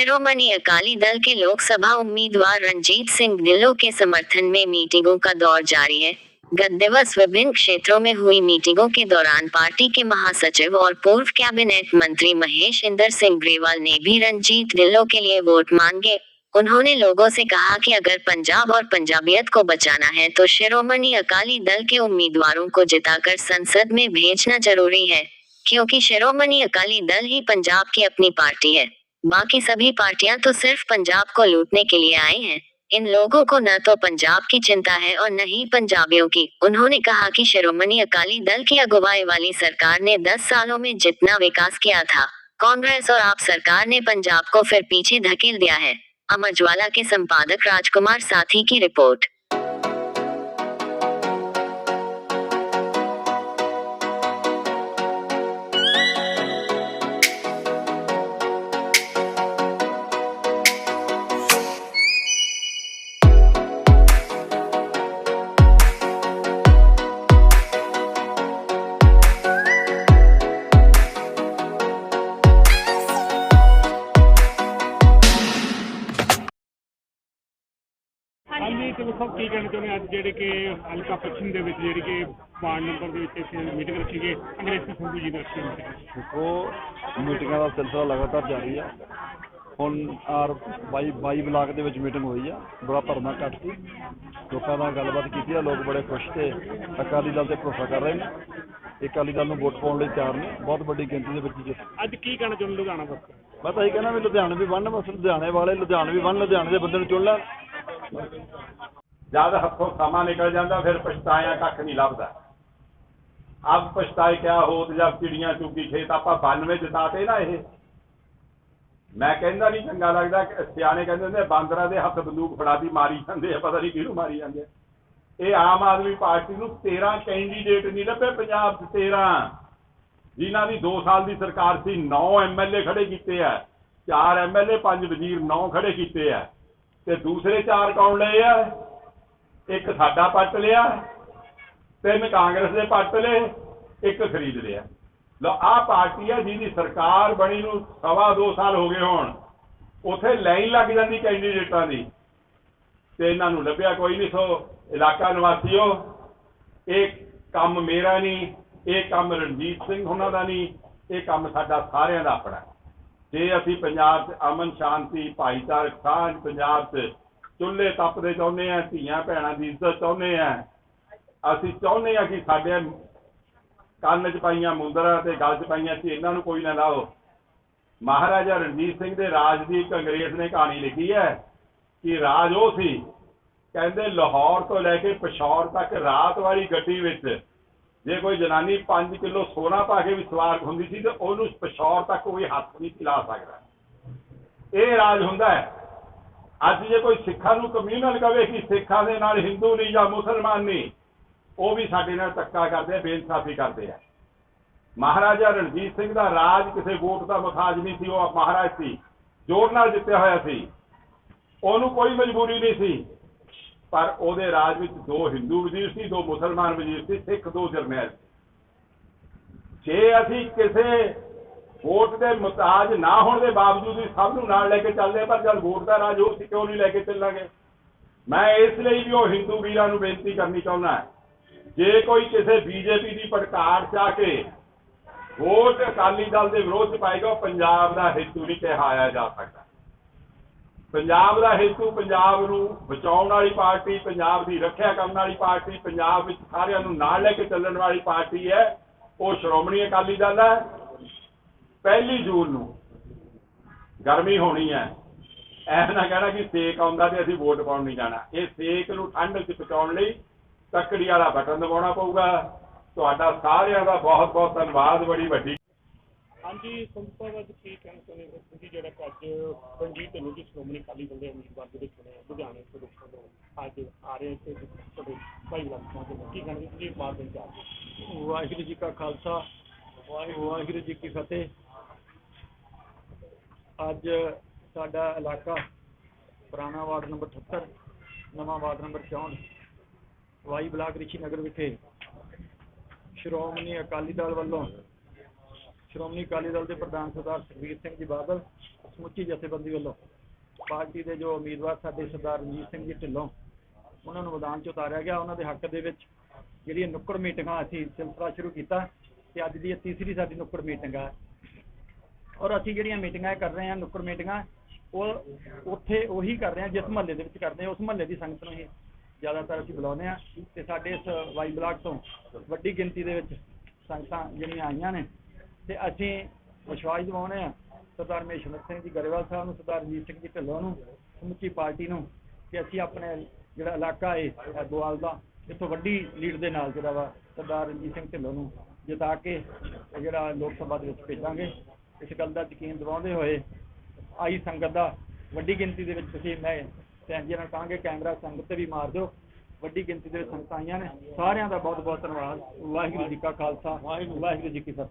शिरोमणि अकाली दल के लोकसभा उम्मीदवार रंजीत सिंह ढिल्लों के समर्थन में मीटिंगों का दौर जारी है। गत दिवस विभिन्न क्षेत्रों में हुई मीटिंगों के दौरान पार्टी के महासचिव और पूर्व कैबिनेट मंत्री महेश इंदर सिंह ग्रेवाल ने भी रंजीत ढिल्लों के लिए वोट मांगे। उन्होंने लोगों से कहा कि अगर पंजाब और पंजाबियत को बचाना है तो शिरोमणि अकाली दल के उम्मीदवारों को जिताकर संसद में भेजना ज़रूरी है, क्योंकि शिरोमणि अकाली दल ही पंजाब की अपनी पार्टी है। बाकी सभी पार्टियाँ तो सिर्फ़ पंजाब को लूटने के लिए आई हैं। इन लोगों को न तो पंजाब की चिंता है और न ही पंजाबियों की। उन्होंने कहा कि शिरोमणि अकाली दल की अगुवाई वाली सरकार ने 10 सालों में जितना विकास किया था, कांग्रेस और आप सरकार ने पंजाब को फिर पीछे धकेल दिया है। अमर ज्वाला के संपादक राजकुमार साथी की रिपोर्ट। ਵੇਖੋ ਕੀ ਕਹਿਣਾ ਚਾਹੁੰਦੇ ਅੱਜ ਜਿਹੜੇ ਕਿ ਹਲਕਾ ਪੱਛਮ ਦੇ ਵਿੱਚ ਜਿਹੜੀ ਕਿ ਵਾਰਡ ਨੰਬਰ ਦੇ ਵਿੱਚ ਅਸੀਂ ਮੀਟਿੰਗ ਰੱਖੀ ਗਈ ਅੰਗਰੇਜ਼ੀ ਸੰਧੂ ਜੀ ਨੇ ਰੱਖੀ meeting। ਦੇਖੋ ਮੀਟਿੰਗਾਂ ਦਾ ਸਿਲਸਿਲਾ ਲਗਾਤਾਰ ਜਾਰੀ ਆ। ਹੁਣ ਆਰ 22 22 ਬਲਾਕ ਦੇ ਵਿੱਚ ਮੀਟਿੰਗ ਹੋਈ ਆ ਬੜਾ ਭਰਮਾ ਘੱਟ ਸੀ। ਲੋਕਾਂ ਨਾਲ ਗੱਲਬਾਤ ਕੀਤੀ ਆ ਲੋਕ ਬੜੇ ਖੁਸ਼ ਤੇ ਅਕਾਲੀ ਦਲ ਤੇ ਭਰੋਸਾ ਕਰ ਰਹੇ ਨੇ। ਇਹ ਅਕਾਲੀ ਦਲ ਨੂੰ ਵੋਟ ਪਾਉਣ ਲਈ ਤਿਆਰ ਨੇ। ਬਹੁਤ ਵੱਡੀ ਗਿਣਤੀ ਦੇ ਵਿੱਚ ਜਿੱਤ ਅੱਜ ਕੀ ਕਹਿਣਾ ਚਾਹੁੰਦੇ ਲੁਧਿਆਣਾ ਵਾਸਤੇ? ਮੈਂ ਤਾਂ ਇਹ ਕਹਿੰਦਾ ਵੀ ਲੁਧਿਆਣੇ ਵੀ ਵੰਨ ਬਸ ਲੁਧਿਆਣੇ ਵਾਲੇ ਲੁਧਿਆਣੇ ਵੀ ਵੰਨ ਲੁਧਿਆਣੇ ਦੇ ਬੰਦੇ ਨੂੰ ਚੁਣ ਲੈਣ। ਜਦ ਹੱਥੋਂ ਸਮਾਂ ਨਿਕਲ ਜਾਂਦਾ, ਫਿਰ ਪਛਤਾਇਆ ਕੱਖ ਨਹੀਂ ਲੱਭਦਾ। ਅਬ ਪਛਤਾਏ ਕਿਆ ਹੋਤ, ਜਦ ਚਿੜੀਆਂ ਚੁੱਕੀ ਖੇਤ, ਆਪਾਂ 92 ਜਿਤਾਤੇ ਨਾ ਇਹ। ਮੈਂ ਕਹਿੰਦਾ ਨਹੀਂ ਚੰਗਾ ਲੱਗਦਾ ਕਿ ਸਿਆਣੇ ਕਹਿੰਦੇ ਹੁੰਦੇ ਬਾਂਦਰਾਂ ਦੇ ਹੱਥ ਬੰਦੂਕ ਫੜਾਦੀ ਮਾਰੀ ਜਾਂਦੇ ਆ, ਪਤਾ ਨਹੀਂ ਕਿਹਨੂੰ ਮਾਰੀ ਜਾਂਦੇ ਇਹ ਆਮ ਆਦਮੀ ਪਾਰਟੀ ਨੂੰ 13 ਕੈਂਡੀਡੇਟ ਨਹੀਂ ਲੱਭੇ, ਪੰਜਾਬ 'ਚ 13 ਜਿਨ੍ਹਾਂ ਦੀ 2 ਸਾਲ ਦੀ ਸਰਕਾਰ ਸੀ 9 ਐਮਐਲਏ ਖੜੇ ਕੀਤੇ ਆ 4 ਐਮਐਲਏ 5 ਵਜ਼ੀਰ 9 ਖੜੇ ਕੀਤੇ ਆ। ਤੇ ਦੂਸਰੇ ਚਾਰ ਕੌਣ ਲਏ ਆ? ਇੱਕ ਸਾਡਾ ਪੱਟ ਲਿਆ, ਤਿੰਨ ਕਾਂਗਰਸ ਦੇ ਪੱਟ ਲਏ, ਇੱਕ ਖਰੀਦ ਲਿਆ। ਲੋ ਆਹ ਪਾਰਟੀ ਆ ਜਿਹਦੀ ਸਰਕਾਰ ਬਣੀ ਨੂੰ ਸਵਾ ਦੋ ਸਾਲ ਹੋ ਗਏ ਹੋਣ। ਉਥੇ ਲਾਈਨ ਲੱਗ ਜਾਂਦੀ ਕੈਂਡੀਡੇਟਾਂ ਦੀ। ਤੇ ਇਹਨਾਂ ਨੂੰ ਲੱਭਿਆ ਕੋਈ ਨਹੀਂ, ਸੋ ਇਲਾਕਾ ਨਿਵਾਸੀਓ, ਇਹ ਕੰਮ ਮੇਰਾ ਨਹੀਂ, ਇਹ ਕੰਮ ਰਣਜੀਤ ਸਿੰਘ ਉਹਨਾਂ ਦਾ ਨਹੀਂ, ਇਹ ਕੰਮ ਸਾਡਾ ਸਾਰਿਆਂ ਦਾ ਆਪਣਾ। ਜੇ ਅਸੀਂ ਪੰਜਾਬ 'ਚ ਅਮਨ, ਸ਼ਾਂਤੀ, ਭਾਈਚਾਰਕ ਸਾਂਝ ਪੰਜਾਬ 'ਚ ਚੁੱਲ੍ਹੇ ਤਪਦੇ ਚਾਹੁੰਦੇ ਆ ਧੀਆਂ ਭੈਣਾਂ ਦੀ ਇੱਜ਼ਤ ਚਾਹੁੰਦੇ ਆ ਅਸੀਂ ਚਾਹੁੰਦੇ ਆ ਕਿ ਸਾਡੇ ਕੰਨ 'ਚ ਪਾਈਆਂ ਮੁੰਦਰਾਂ ਤੇ ਗਲ 'ਚ ਪਾਈਆਂ ਸੀ, ਇਹਨਾਂ ਨੂੰ ਕੋਈ ਨਾ ਲਾਓ ਮਹਾਰਾਜਾ ਰਣਜੀਤ ਸਿੰਘ ਦੇ ਰਾਜ ਦੀ ਇੱਕ ਅੰਗਰੇਜ਼ ਨੇ ਕਹਾਣੀ ਲਿਖੀ ਹੈ ਕਿ ਰਾਜ ਉਹ ਸੀ, ਕਹਿੰਦੇ ਲਾਹੌਰ ਤੋਂ ਲੈ ਕੇ ਪਸ਼ੌਰ ਤੱਕ ਰਾਤ ਵਾਲੀ ਗੱਡੀ ਵਿੱਚ ਜੇ ਕੋਈ ਜਨਾਨੀ 5 ਕਿਲੋ ਸੋਨਾ ਪਾ ਕੇ ਵੀ ਸਵਾਰ ਹੁੰਦੀ ਸੀ ਤੇ ਉਹਨੂੰ ਪਸ਼ੌਰ ਤੱਕ ਕੋਈ ਹੱਥ ਨਹੀਂ ਸੀ ਲਾ ਸਕਦਾ। ਇਹ ਰਾਜ ਹੁੰਦਾ ਹੈ। ਅੱਜ ਜੇ ਕੋਈ ਸਿੱਖਾਂ ਨੂੰ ਕਮਿਊਨਲ ਕਵੇ ਕਿ ਸਿੱਖਾਂ ਦੇ ਨਾਲ ਹਿੰਦੂ ਨਹੀਂ ਜਾਂ ਮੁਸਲਮਾਨ ਨਹੀਂ, ਉਹ ਵੀ ਸਾਡੇ ਨਾਲ ਧੱਕਾ ਕਰਦੇ ਆ, ਬੇਇਨਸਾਫੀ ਕਰਦੇ ਆ। ਮਹਾਰਾਜਾ ਰਣਜੀਤ ਸਿੰਘ ਦਾ ਰਾਜ ਕਿਸੇ ਵੋਟ ਦਾ ਮੁਖਾਜ ਨਹੀਂ ਸੀ, ਉਹ ਮਹਾਰਾਜ ਸੀ, ਜੋਰ ਨਾਲ ਜਿੱਤਿਆ ਹੋਇਆ ਸੀ। ਉਹਨੂੰ ਕੋਈ ਮਜਬੂਰੀ ਨਹੀਂ ਸੀ। ਪਰ ਉਹਦੇ ਰਾਜ ਵਿੱਚ ਦੋ ਹਿੰਦੂ ਵਜ਼ੀਰ ਸੀ ਦੋ ਮੁਸਲਮਾਨ ਵਜ਼ੀਰ ਸੀ ਸਿੱਖ ਦੋ ਜਰਨੈਲ ਸੀ। ਜੇ ਅਸੀਂ ਕਿਸੇ ਵੋਟ ਦੇ ਮੁਤਾਜ ਨਾ ਹੋਣ ਦੇ ਬਾਵਜੂਦ ਵੀ ਸਭ ਨੂੰ ਨਾਲ ਲੈ ਕੇ ਚੱਲਦੇ ਹਾਂ, ਪਰ ਜਦ ਵੋਟ ਦਾ ਰਾਜ ਉਹ ਸੀ ਕਿਉਂ ਨਹੀਂ ਲੈ ਕੇ ਚੱਲਾਂਗੇ? ਮੈਂ ਇਸ ਲਈ ਵੀ ਉਹ ਹਿੰਦੂ ਵੀਰਾਂ ਨੂੰ ਬੇਨਤੀ ਕਰਨੀ ਚਾਹੁੰਦਾ ਜੇ ਕੋਈ ਕਿਸੇ ਬੀਜੇਪੀ ਦੀ ਪੜਤਾੜ ਚ ਆ ਕੇ ਵੋਟ ਅਕਾਲੀ ਦਲ ਦੇ ਵਿਰੋਧ ਚ ਪਾਏਗਾ ਉਹ ਪੰਜਾਬ ਦਾ ਹਿੱਤੂ ਨਹੀਂ ਕਿਹਾਇਆ ਜਾ ਸਕਦਾ। ਪੰਜਾਬ ਦਾ ਹੇਤੂ ਪੰਜਾਬ ਨੂੰ ਬਚਾਉਣ ਵਾਲੀ ਪਾਰਟੀ, ਪੰਜਾਬ ਦੀ ਰੱਖਿਆ ਕਰਨ ਵਾਲੀ ਪਾਰਟੀ, ਪੰਜਾਬ ਵਿੱਚ ਸਾਰਿਆਂ ਨੂੰ ਨਾਲ ਲੈ ਕੇ ਚੱਲਣ ਵਾਲੀ ਪਾਰਟੀ ਹੈ, ਉਹ ਸ਼੍ਰੋਮਣੀ ਅਕਾਲੀ ਦਲ ਹੈ। ਪਹਿਲੀ ਜੂਨ ਨੂੰ ਗਰਮੀ ਹੋਣੀ ਹੈ। ਐ ਨਾ ਕਹਿਣਾ ਕਿ ਸੇਕ ਆਉਂਦਾ ਤੇ ਅਸੀਂ ਵੋਟ ਪਾਉਣ ਨਹੀਂ ਜਾਣਾ। ਇਹ ਸੇਕ ਨੂੰ ਠੰਡ ਵਿੱਚ ਪਹੁੰਚਾਉਣ ਲਈ ਤੱਕੜੀ ਵਾਲਾ ਬਟਨ ਦਬਾਉਣਾ ਪਊਗਾ। ਤੁਹਾਡਾ ਸਾਰਿਆਂ ਦਾ ਬਹੁਤ ਬਹੁਤ ਧੰਨਵਾਦ, ਬੜੀ ਵੱਡੀ ਹਾਂਜੀ ਸੰਪਰ ਅੱਜ ਕੀ ਕਹਿਣਾ ਚਾਹੁੰਦੇ ਹੋ? ਤੁਸੀਂ ਜਿਹੜਾ ਕਿ ਅੱਜ ਰਣਜੀਤ ਢਿੱਲੋਂ ਦੀ ਸ਼੍ਰੋਮਣੀ ਅਕਾਲੀ ਦਲ ਦੇ ਉਮੀਦਵਾਰ ਜਿਹੜੇ ਚੁਣੇ ਲੁਧਿਆਣੇ ਤੋਂ ਲੋਕਾਂ ਤੋਂ ਅੱਜ ਆ ਰਹੇ ਤੇ ਤੁਹਾਡੇ ਭਾਈ ਲੱਗ ਕੀ ਕਹਿਣਾ ਤੁਸੀਂ ਮਾਰ ਦੇਣ ਜਾ ਰਹੇ ਵਾਹਿਗੁਰੂ ਜੀ ਕਾ ਖਾਲਸਾ, ਵਾਹਿਗੁਰੂ ਜੀ ਕੀ ਫਤਿਹ। ਅੱਜ ਸਾਡਾ ਇਲਾਕਾ ਪੁਰਾਣਾ ਵਾਰਡ ਨੰਬਰ 78 ਨਵਾਂ ward number 64 Y block Rishi Nagar ਵਿਖੇ ਸ਼੍ਰੋਮਣੀ ਅਕਾਲੀ ਦਲ ਵੱਲੋਂ ਸ਼੍ਰੋਮਣੀ ਅਕਾਲੀ ਦਲ ਦੇ ਪ੍ਰਧਾਨ ਸਰਦਾਰ ਸੁਖਬੀਰ ਸਿੰਘ ਜੀ ਬਾਦਲ, ਸਮੁੱਚੀ ਜਥੇਬੰਦੀ ਵੱਲੋਂ ਪਾਰਟੀ ਦੇ ਜੋ ਉਮੀਦਵਾਰ ਸਾਡੇ ਸਰਦਾਰ ਰਣਜੀਤ ਸਿੰਘ ਜੀ ਢਿੱਲੋਂ, ਉਹਨਾਂ ਨੂੰ ਮੈਦਾਨ 'ਚ ਉਤਾਰਿਆ ਗਿਆ। ਉਹਨਾਂ ਦੇ ਹੱਕ ਦੇ ਵਿੱਚ ਜਿਹੜੀਆਂ ਨੁੱਕੜ ਮੀਟਿੰਗਾਂ ਅਸੀਂ ਸਿਲਸਿਲਾ ਸ਼ੁਰੂ ਕੀਤਾ ਤੇ ਅੱਜ ਦੀ ਇਹ ਤੀਸਰੀ ਸਾਡੀ ਨੁੱਕੜ ਮੀਟਿੰਗ ਹੈ ਔਰ ਅਸੀਂ ਜਿਹੜੀਆਂ ਮੀਟਿੰਗਾਂ ਕਰ ਰਹੇ ਹਾਂ ਨੁੱਕੜ ਮੀਟਿੰਗਾਂ, ਉਹ ਉੱਥੇ ਉਹੀ ਕਰ ਰਹੇ ਹਾਂ, ਜਿਸ ਮਹੱਲੇ ਦੇ ਵਿੱਚ ਕਰਦੇ ਹਾਂ। ਉਸ ਮਹੱਲੇ ਦੀ ਸੰਗਤ ਨੂੰ ਹੀ ਜ਼ਿਆਦਾਤਰ ਅਸੀਂ ਬੁਲਾਉਂਦੇ ਹਾਂ ਤੇ ਸਾਡੇ ਇਸ ਵਾਈ ਬਲਾਕ ਤੋਂ ਵੱਡੀ ਗਿਣਤੀ ਦੇ ਵਿੱਚ ਸੰਗਤਾਂ ਜਿਹੜੀਆਂ ਆਈਆਂ ਨੇ ਤੇ ਅਸੀਂ ਵਿਸ਼ਵਾਸ ਦਿਵਾਉਂਦੇ ਹਾਂ ਸਰਦਾਰ ਮਹੇਸ਼ਵਰ ਸਿੰਘ ਜੀ ਗਰੇਵਾਲ ਸਾਹਿਬ ਨੂੰ, ਸਰਦਾਰ ਰਣਜੀਤ ਸਿੰਘ ਜੀ ਢਿੱਲੋਂ ਨੂੰ, ਸਮੁੱਚੀ ਪਾਰਟੀ ਨੂੰ ਕਿ ਅਸੀਂ ਆਪਣੇ ਜਿਹੜਾ ਇਲਾਕਾ ਹੈ ਗੋਵਾਲ ਦਾ, ਇੱਥੋਂ ਵੱਡੀ ਲੀਡ ਦੇ ਨਾਲ ਜਿਹੜਾ ਵਾ ਸਰਦਾਰ ਰਣਜੀਤ ਸਿੰਘ ਢਿੱਲੋਂ ਨੂੰ ਜਿਤਾ ਕੇ ਜਿਹੜਾ ਲੋਕ ਸਭਾ ਦੇ ਵਿੱਚ ਭੇਜਾਂਗੇ। ਇਸ ਗੱਲ ਦਾ ਯਕੀਨ ਦਿਵਾਉਂਦੇ ਹੋਏ ਆਈ ਸੰਗਤ ਦਾ ਵੱਡੀ ਗਿਣਤੀ ਦੇ ਵਿੱਚ ਤੁਸੀਂ ਮੈਂ ਭੈਣ ਜੀ ਨਾਲ ਕਹਾਂਗੇ, ਕੈਮਰਾ ਸੰਗਤ ਤੇ ਵੀ ਮਾਰ ਦਿਓ। ਵੱਡੀ ਗਿਣਤੀ ਦੇ ਵਿੱਚ ਸੰਗਤਾਂ ਆਈਆਂ ਨੇ, ਸਾਰਿਆਂ ਦਾ ਬਹੁਤ ਬਹੁਤ ਧੰਨਵਾਦ। ਵਾਹਿਗੁਰੂ ਜੀ ਕਾ ਖਾਲਸਾ, ਵਾਹਿਗੁਰੂ ਜੀ ਕੀ ਫਤਿਹ।